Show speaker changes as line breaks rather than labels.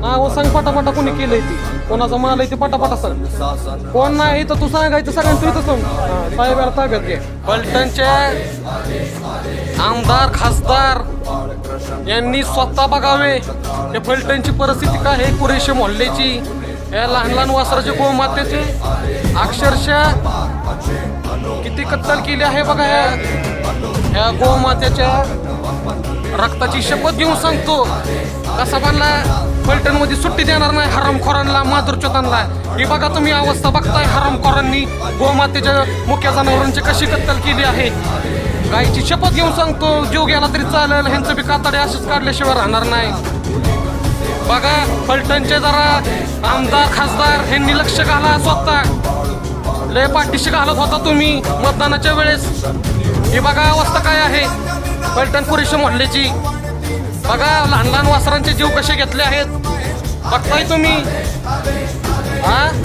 नाव सांग पटापटा कोणी केलंय ती? कोणाचा माल आहे ते पटापटा सांग. कोण नाही तर तू सांगायचं सगळ्यांचं तू इथं सांग. साहेबाला ताब्यात घे. पलटणचे आमदार खासदार यांनी स्वतः बघावे. या फलटणची परिस्थिती काय आहे? कुरेशी मोहल्ल्याची. या लहान लहान वासराचे गोमातेचे. अक्षरशः किती कत्तल केली आहे बघा ह्या. ह्या गोमात्याच्या रक्ताची शपथ घेऊन सांगतो. कसा बांधला फलटणमध्ये सुट्टी देणार नाही हरामखोरांना माधुरचोतांना ही बघा तुम्ही अवस्था बघताय हरामखोरांनी. गोमातेच्या मुख्या जनावरांची कशी कत्तल केली आहे. गायची शपथ घेऊन सांगतो जीव गेला तरी चालेल ह्यांचं बी कातडे असेच काढल्याशिवाय राहणार नाही. बघा फलटणचे जरा आमदार खासदार ह्यांनी लक्ष घाला स्वतः. लय पाठीशी घालत होता तुम्ही मतदानाच्या वेळेस. ही बघा अवस्था काय आहे. फलटण पुरेशी मोहल्ल्याची. बघा लहान लहान वासरांचे जीव कसे घेतले आहेत. बघताय तुम्ही. हा?